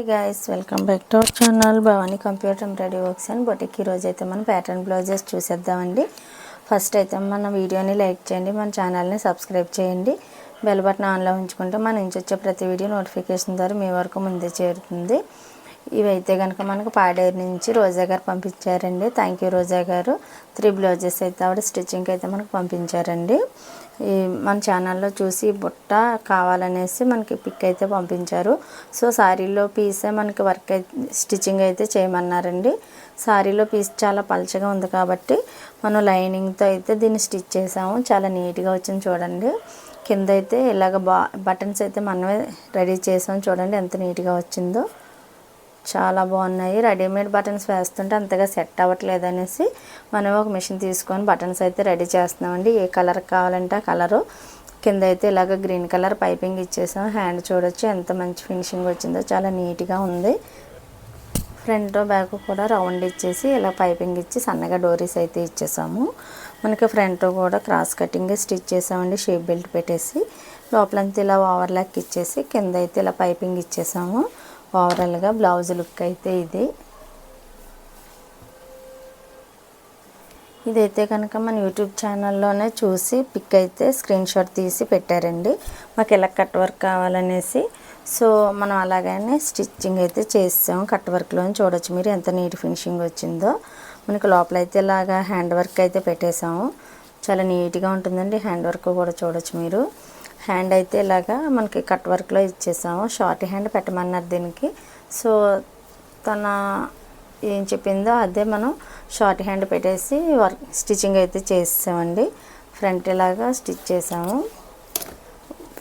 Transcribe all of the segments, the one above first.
Guys welcome back to our channel Bhavani computer ready works and boutique ఈరోజు అయితే మనం pattern blouses చూసేద్దామండి. First అయితే మన వీడియోని లైక్ చేయండి మన ఛానల్ని సబ్స్క్రైబ్ చేయండి. బెల్ బటన్ ఆన్లో ఉంచుకుంటే మన నుంచి వచ్చే ప్రతి వీడియో నోటిఫికేషన్ ద్వారా మీ వరకు ముందే చేరుతుంది. ఇవైతే కనుక మనకు పాడేరు నుంచి రోజా గారు పంపించారండి. థ్యాంక్ యూ రోజా గారు. త్రీ బ్లౌజెస్ అయితే ఆవిడ స్టిచ్చింగ్కి అయితే మనకు పంపించారండి. మన ఛానల్లో చూసి బుట్ట కావాలనేసి మనకి పిక్ అయితే పంపించారు. సో శారీలో పీసే మనకి వర్క్ అయితే స్టిచ్చింగ్ అయితే చేయమన్నారండి. శారీలో పీస్ చాలా పలచగా ఉంది కాబట్టి మనం లైనింగ్తో అయితే దీన్ని స్టిచ్ చేసాము. చాలా నీట్గా వచ్చింది చూడండి. కింద అయితే ఇలాగ బా బటన్స్ అయితే మనమే రెడీ చేసాం చూడండి ఎంత నీట్గా వచ్చిందో. చాలా బాగున్నాయి. రెడీమేడ్ బటన్స్ వేస్తుంటే అంతగా సెట్ అవ్వట్లేదు అనేసి మనం ఒక మిషన్ తీసుకొని బటన్స్ అయితే రెడీ చేస్తున్నామండి. ఏ కలర్ కావాలంటే ఆ కలరు. కింద అయితే ఇలాగ గ్రీన్ కలర్ పైపింగ్ ఇచ్చేసాం. హ్యాండ్ చూడొచ్చు ఎంత మంచి ఫినిషింగ్ వచ్చిందో. చాలా నీట్గా ఉంది. ఫ్రంట్ బ్యాక్ కూడా రౌండ్ ఇచ్చేసి ఇలా పైపింగ్ ఇచ్చి సన్నగా డోరీస్ అయితే ఇచ్చేసాము. మనకి ఫ్రంట్ కూడా క్రాస్ కటింగ్ స్టిచ్ చేసామండి. షేప్ బెల్ట్ పెట్టేసి లోపలంతా ఇలా ఓవర్లాక్ ఇచ్చేసి కింద అయితే ఇలా పైపింగ్ ఇచ్చేసాము. ఓవరాల్గా బ్లౌజ్ లుక్ అయితే ఇది. ఇదైతే కనుక మన యూట్యూబ్ ఛానల్లోనే చూసి పిక్ అయితే స్క్రీన్ షాట్ తీసి పెట్టారండి. మాకు ఇలా కట్ వర్క్ కావాలనేసి. సో మనం అలాగనే స్టిచ్చింగ్ అయితే చేస్తాం కట్ వర్క్లో చూడొచ్చు మీరు ఎంత నీట్ ఫినిషింగ్ వచ్చిందో. మనకు లోపల అయితే ఇలాగా హ్యాండ్ వర్క్ అయితే పెట్టేసాము చాలా నీట్గా ఉంటుందండి హ్యాండ్ వర్క్ కూడా చూడొచ్చు మీరు. హ్యాండ్ అయితే ఇలాగా మనకి కట్ వర్క్లో ఇచ్చేసాము. షార్ట్ హ్యాండ్ పెట్టమన్నారు దీనికి. సో తన ఏం చెప్పిందో అదే మనం షార్ట్ హ్యాండ్ పెట్టేసి వర్క్ స్టిచ్చింగ్ అయితే చేసామండి ఫ్రంట్ ఇలాగా స్టిచ్ చేసాము.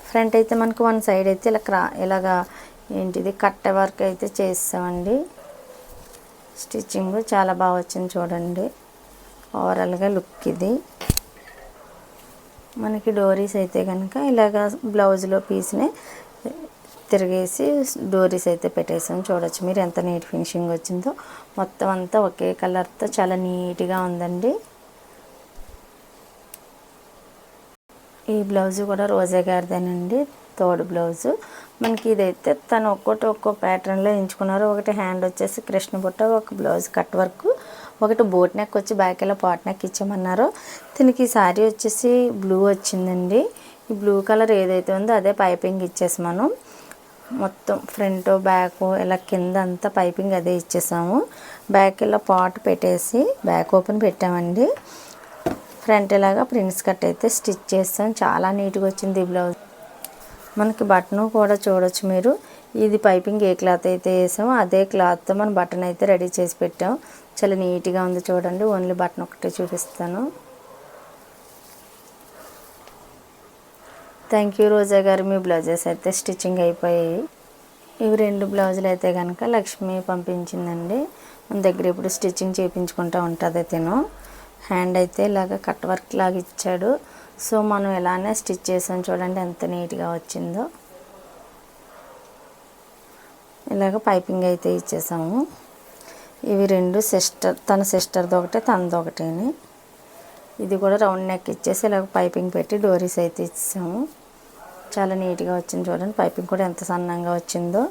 ఫ్రంట్ అయితే మనకు వన్ సైడ్ అయితే ఇలా క్రా ఇలాగా ఏంటిది కట్ట వర్క్ అయితే చేసామండి స్టిచ్చింగ్ చాలా బాగా వచ్చింది చూడండి. ఓవరాల్గా లుక్ ఇది. మనకి డోరీస్ అయితే కనుక ఇలాగ బ్లౌజ్లో పీస్ని తిరిగేసి డోరీస్ అయితే పెట్టేసాం. చూడొచ్చు మీరు ఎంత నీట్ ఫినిషింగ్ వచ్చిందో. మొత్తం అంతా ఒకే కలర్తో చాలా నీట్గా ఉందండి. ఈ బ్లౌజ్ కూడా రోజా గారిదేనండి. తోడు బ్లౌజు. మనకి ఇదైతే తను ఒక్కొక్కటి ఒక్కో ప్యాటర్న్లో ఎంచుకున్నారు. ఒకటి హ్యాండ్ వచ్చేసి కృష్ణ బుట్ట ఒక బ్లౌజ్ కట్ వర్క్ ఒకటి బోట్ నెక్ వచ్చి బ్యాక్ ఇలా పాట్ నెక్ ఇచ్చామన్నారు దీనికి శారీ వచ్చేసి బ్లూ వచ్చిందండి. ఈ బ్లూ కలర్ ఏదైతే ఉందో అదే పైపింగ్ ఇచ్చేసి మనం మొత్తం ఫ్రంట్ బ్యాక్ ఇలా కింద అంతా పైపింగ్ అదే ఇచ్చేసాము. బ్యాక్ ఇలా పాట్ పెట్టేసి బ్యాక్ ఓపెన్ పెట్టామండి. ఫ్రంట్ ఇలాగా ప్రింట్స్ కట్ అయితే స్టిచ్ చేస్తాం. చాలా నీట్గా వచ్చింది ఈ బ్లౌజ్ మనకి బటన్ కూడా చూడొచ్చు మీరు. ఇది పైపింగ్ ఏ క్లాత్ అయితే వేసామో అదే క్లాత్తో మనం బటన్ అయితే రెడీ చేసి పెట్టాం. చాలా నీట్గా ఉంది చూడండి. ఓన్లీ బటన్ ఒకటే చూపిస్తాను. థ్యాంక్ యూ రోజా గారు. మీ బ్లౌజెస్ అయితే స్టిచ్చింగ్ అయిపోయాయి. ఇవి రెండు బ్లౌజులు అయితే కనుక లక్ష్మి పంపించిందండి. మన దగ్గర ఇప్పుడు స్టిచ్చింగ్ చేయించుకుంటూ ఉంటుంది తిను. హ్యాండ్ అయితే ఇలాగ కట్ వర్క్ లాగా ఇచ్చాడు. సో మనం ఇలానే స్టిచ్ చేసాం చూడండి ఎంత నీట్గా వచ్చిందో. ఇలాగ పైపింగ్ అయితే ఇచ్చేసాము. ఇవి రెండు సిస్టర్ తన సిస్టర్ది ఒకటే తనది ఒకటేని. ఇది కూడా రౌండ్ నెక్ ఇచ్చేసి ఇలాగ పైపింగ్ పెట్టి డోరీస్ అయితే ఇచ్చాము చాలా నీట్గా వచ్చింది చూడండి పైపింగ్ కూడా ఎంత సన్నంగా వచ్చిందో.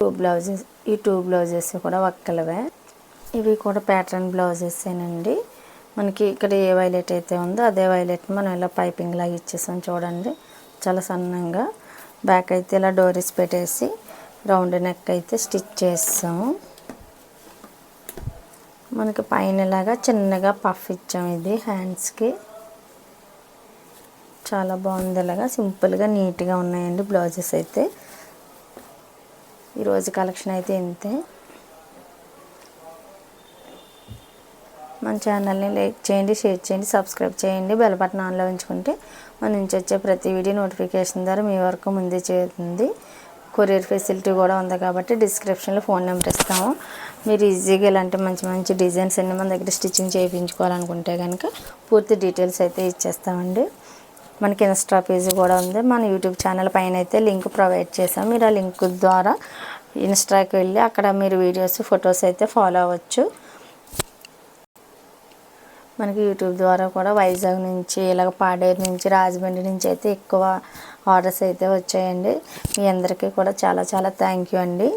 టూ బ్లౌజెస్ ఈ టూ బ్లౌజెస్ కూడా ఒక్కలవే. ఇవి కూడా ప్యాటర్న్ బ్లౌజెసేనండి. మనకి ఇక్కడ ఏ వైలెట్ అయితే ఉందో అదే వైలెట్ మనం ఇలా పైపింగ్ లాగా ఇచ్చేసాం చూడండి. చాలా సన్నంగా. బ్యాక్ అయితే ఇలా డోరీస్ పెట్టేసి రౌండ్ నెక్ అయితే స్టిచ్ చేస్తాము మనకి పైన ఇలాగా చిన్నగా పఫ్ ఇచ్చాము ఇది హ్యాండ్స్కి చాలా బాగుంది ఇలాగా. సింపుల్గా నీట్గా ఉన్నాయండి బ్లౌజెస్ అయితే. ఈరోజు కలెక్షన్ అయితే ఇంతే. మన ఛానల్ని లైక్ చేయండి షేర్ చేయండి సబ్స్క్రైబ్ చేయండి. బెల్ బటన్ ఆన్లో ఉంచుకుంటే మన నుంచి వచ్చే ప్రతి వీడియో నోటిఫికేషన్ ద్వారా మీ వరకు ముందే చేరుతుంది. కొరియర్ ఫెసిలిటీ కూడా ఉంది కాబట్టి డిస్క్రిప్షన్లో ఫోన్ నెంబర్ ఇస్తాము. మీరు ఈజీగా ఇలాంటి మంచి మంచి డిజైన్స్ అన్ని మన దగ్గర స్టిచ్చింగ్ చేయించుకోవాలనుకుంటే కనుక పూర్తి డీటెయిల్స్ అయితే ఇచ్చేస్తామండి. మనకి ఇన్స్టా పేజ్ కూడా ఉంది. మన యూట్యూబ్ ఛానల్ పైన అయితే లింక్ ప్రొవైడ్ చేసాం మీరు ఆ లింక్ ద్వారా ఇన్స్టాకి వెళ్ళి అక్కడ మీరు వీడియోస్ ఫొటోస్ అయితే ఫాలో అవ్వచ్చు. మనకి యూట్యూబ్ ద్వారా కూడా వైజాగ్ నుంచి ఇలాగ పాడేరు నుంచి రాజమండ్రి నుంచి అయితే ఎక్కువ ఆర్డర్స్ అయితే వచ్చాయండి. మీ అందరికీ కూడా చాలా చాలా థ్యాంక్ యూ అండి.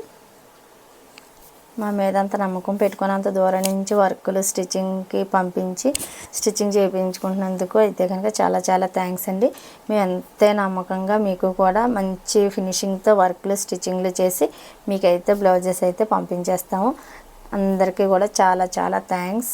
మా మీద అంత నమ్మకం పెట్టుకుని అంత దూరం నుంచి వర్కులు స్టిచ్చింగ్కి పంపించి స్టిచ్చింగ్ చేయించుకుంటున్నందుకు అయితే కనుక చాలా చాలా థ్యాంక్స్ అండి. మేము అంతే నమ్మకంగా మీకు కూడా మంచి ఫినిషింగ్తో వర్క్లు స్టిచ్చింగ్లు చేసి మీకైతే బ్లౌజెస్ అయితే పంపించేస్తాము. అందరికీ కూడా చాలా చాలా thanks